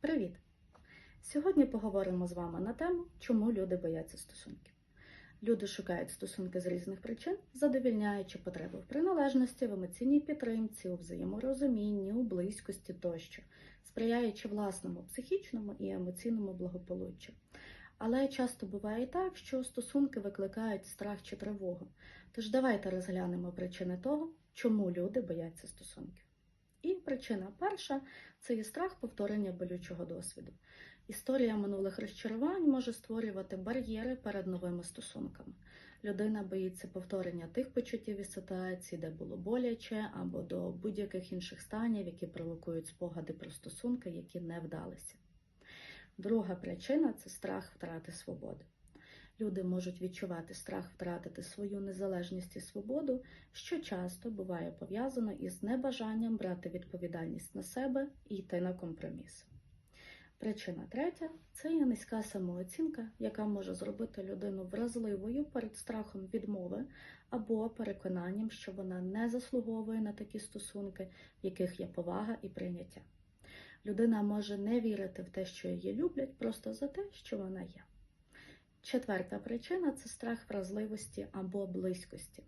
Привіт! Сьогодні поговоримо з вами на тему, чому люди бояться стосунків. Люди шукають стосунки з різних причин, задовільняючи потреби в приналежності, в емоційній підтримці, у взаєморозумінні, у близькості тощо, сприяючи власному психічному і емоційному благополуччю. Але часто буває так, що стосунки викликають страх чи тривогу. Тож давайте розглянемо причини того, чому люди бояться стосунків. І причина перша це є страх повторення болючого досвіду. Історія минулих розчарувань може створювати бар'єри перед новими стосунками. Людина боїться повторення тих почуттів і ситуацій, де було боляче, або до будь-яких інших станів, які провокують спогади про стосунки, які не вдалися. Друга причина це страх втрати свободи. Люди можуть відчувати страх втратити свою незалежність і свободу, що часто буває пов'язано із небажанням брати відповідальність на себе і йти на компроміс. Причина третя це є низька самооцінка, яка може зробити людину вразливою перед страхом відмови або переконанням, що вона не заслуговує на такі стосунки, в яких є повага і прийняття. Людина може не вірити в те, що її люблять, просто за те, що вона є. Четверта причина це страх вразливості або близькості.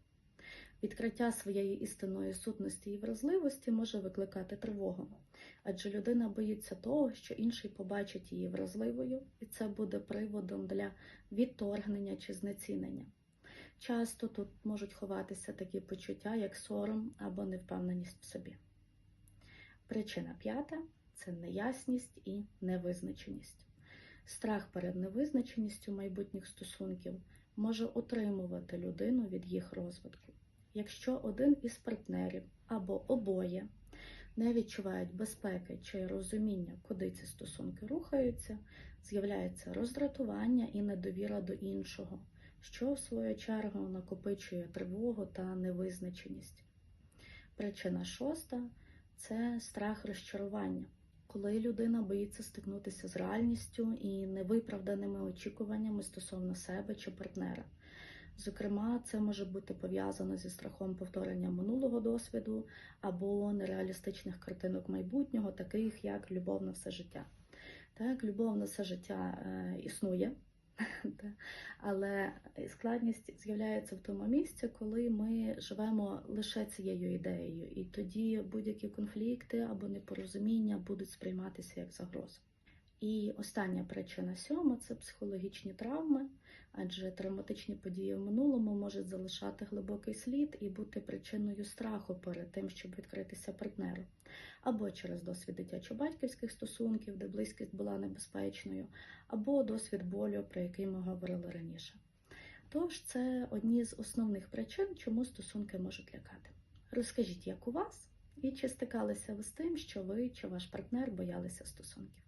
Відкриття своєї істинної сутності і вразливості може викликати тривогу, адже людина боїться того, що інший побачить її вразливою, і це буде приводом для відторгнення чи знецінення. Часто тут можуть ховатися такі почуття, як сором або невпевненість в собі. Причина п'ята це неясність і невизначеність. Страх перед невизначеністю майбутніх стосунків може утримувати людину від їх розвитку. Якщо один із партнерів або обоє не відчувають безпеки чи розуміння, куди ці стосунки рухаються, з'являється роздратування і недовіра до іншого, що в свою чергу накопичує тривогу та невизначеність. Причина шоста це страх розчарування коли людина боїться стикнутися з реальністю і невиправданими очікуваннями стосовно себе чи партнера. Зокрема, це може бути пов'язано зі страхом повторення минулого досвіду або нереалістичних картинок майбутнього, таких як любов на все життя. Так, любов на все життя е, існує, але складність з'являється в тому місці, коли ми живемо лише цією ідеєю, і тоді будь-які конфлікти або непорозуміння будуть сприйматися як загроза. І остання причина сьома це психологічні травми, адже травматичні події в минулому можуть залишати глибокий слід і бути причиною страху перед тим, щоб відкритися партнеру, або через досвід дитячо-батьківських стосунків, де близькість була небезпечною, або досвід болю, про який ми говорили раніше. Тож це одні з основних причин, чому стосунки можуть лякати. Розкажіть, як у вас, і чи стикалися ви з тим, що ви чи ваш партнер боялися стосунків.